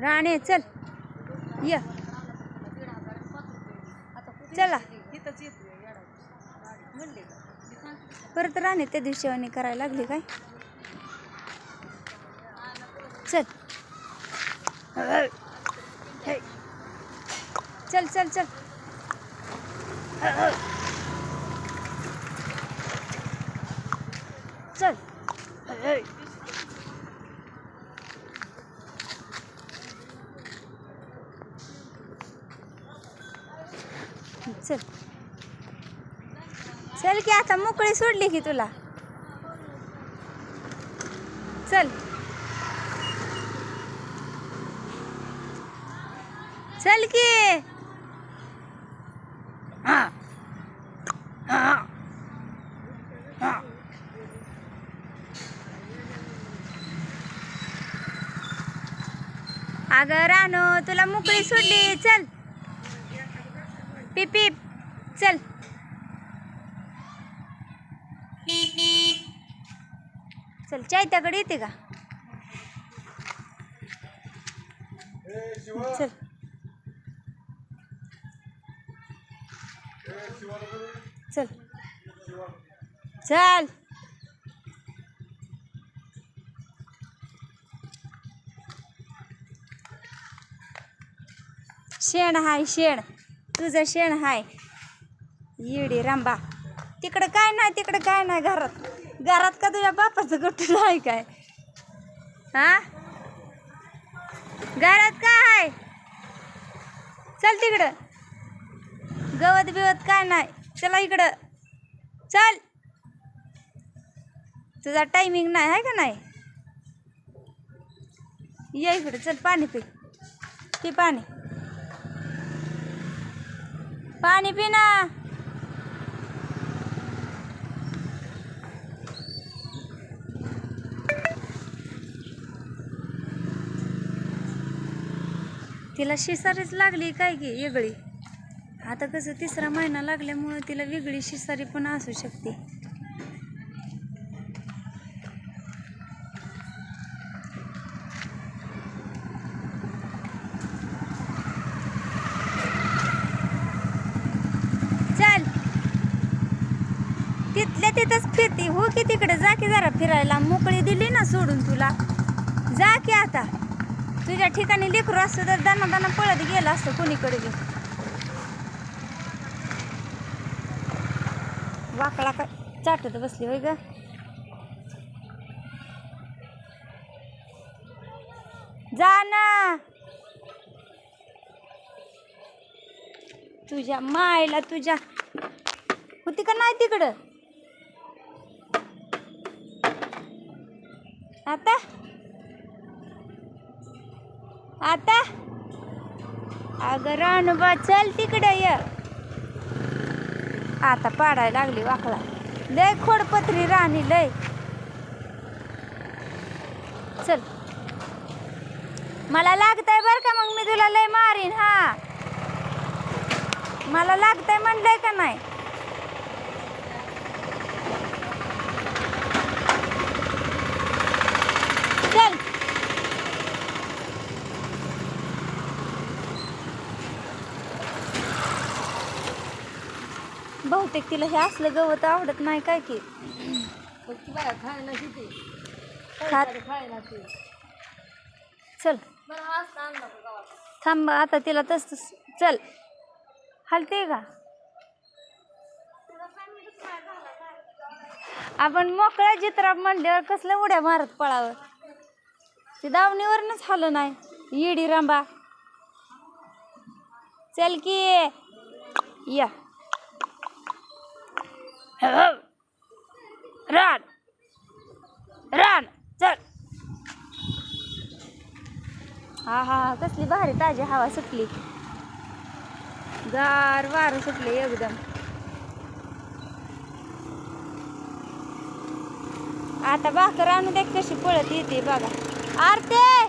राणे चल. ये. चला. परत राणे त्या दिवशी आणि करायला लागली काय? चल. चल चल चल. चल. चल. चल की आता मोकळी सोडली की तुला. चल. चल की. अगं रानो तुला मोकळी सोडली. चल. पिप पिप. चल. चल चायत्याकडे येते का? चल. चल. चल. शेण हाय शेण. तुझं शेण हाय. येडी रांबा तिकडं काय नाही तिकडं काय नाही घरात. घरात का तुझ्या बापाचं गट्टू नाही काय? हा? घरात काय आहे चल तिकडं. गवत बिवत काय नाही. चला इकडं. चल. तुझा टायमिंग नाही आहे का नाही? ये इकडं. चल पाणी पी. पी पाणी. पाणी पी ना. तिला शिसारीच लागली काय की वेगळी? आता कसं तिसरा महिना लागल्यामुळं तिला वेगळी शिसारी पण असू शकते चल तिथल्या तिथंच फिरते. हो की तिकडे? जा की जरा फिरायला. मोकळी दिली ना सोडून तुला. जा की आता. तुझ्या ठिकाणी लेकरू असतं तर दाना दाना पळत गेलं असतं कोणीकडे गे वाकडा का चाटत बसली होय ग. जा ना. तुझ्या मायला तुझ्या होती का नाही तिकडं? आता? आता? अगं रानबा चल तिकडं ये. आता पाडायला लागली वाकला. लय खोडपत्री राणी लय. चल. मला लागतंय बर का मग मी तुला लय मारीन हा. मला लागतंय म्हणलंय का नाही चल बहुतेक तिला हे असलं गवत आवडत नाही काय की. खात चल. थांब आता तिला तस चल. हलते का? आपण मोकळ्या चित्रात म्हणल्यावर कसलं उड्या मारत पळावं? ते दावणीवरनच हलं नाही. येडी रांबा. चल की. या. रान रान चल हा हा हा. कसली भारी ताजी हवा सुटली. गार वार सुटले एकदम. आता भाकर आणू दे कशी पळत येते बघा. आरते!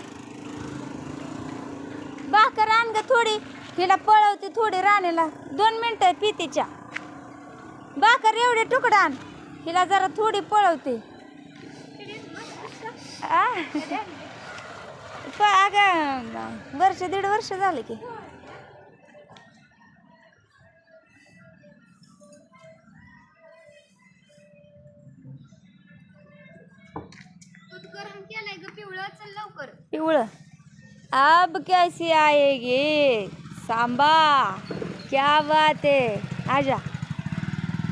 भाकर आण ग थोडी. हिला पळवते थोडी राणीला. दोन मिनिटं पितीच्या. भाकर एवढे तुकडा आण. हिला जरा थोडी पळवते. अगं वर्ष दीड वर्ष झाले की. ग पिवळं चल लवकर. पिवळं. अब कैसी आएगी? सांबा. क्या बात है आजा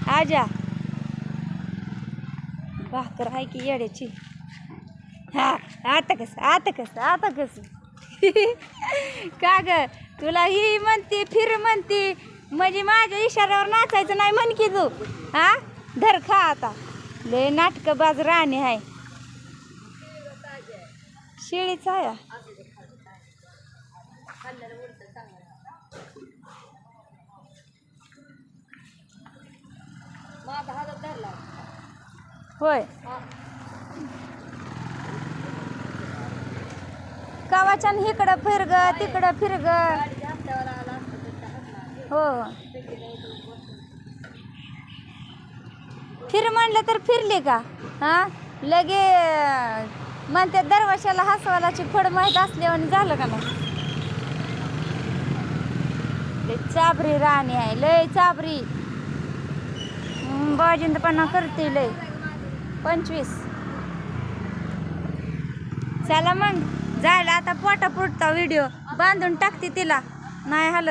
आजा. भाकर आहे की येड्याची? हा आता कसं आता कसं आता कसं? का ग तुला ही म्हणते फिर म्हणते म्हणजे माझ्या इशाऱ्यावर नाचायचं नाही म्हण की तू. हा? धर खा आता. लय नाटक बाज राणी आहे शिळीच आहे. होय. गावाच्यान इकडं फिर ग तिकडं फिर ग हो. फिर म्हणलं तर फिरली का? हा? लगे म्हणते दरवाशाला हसवालाची फड माहीत असल्यावर झालं का नाही? चाबरी राणी आहे लय चाबरी बाजिंदपणा करतील पंचवीस. चला मग. जायला आता पोटा पुटता व्हिडिओ बांधून टाकते तिला. नाही हल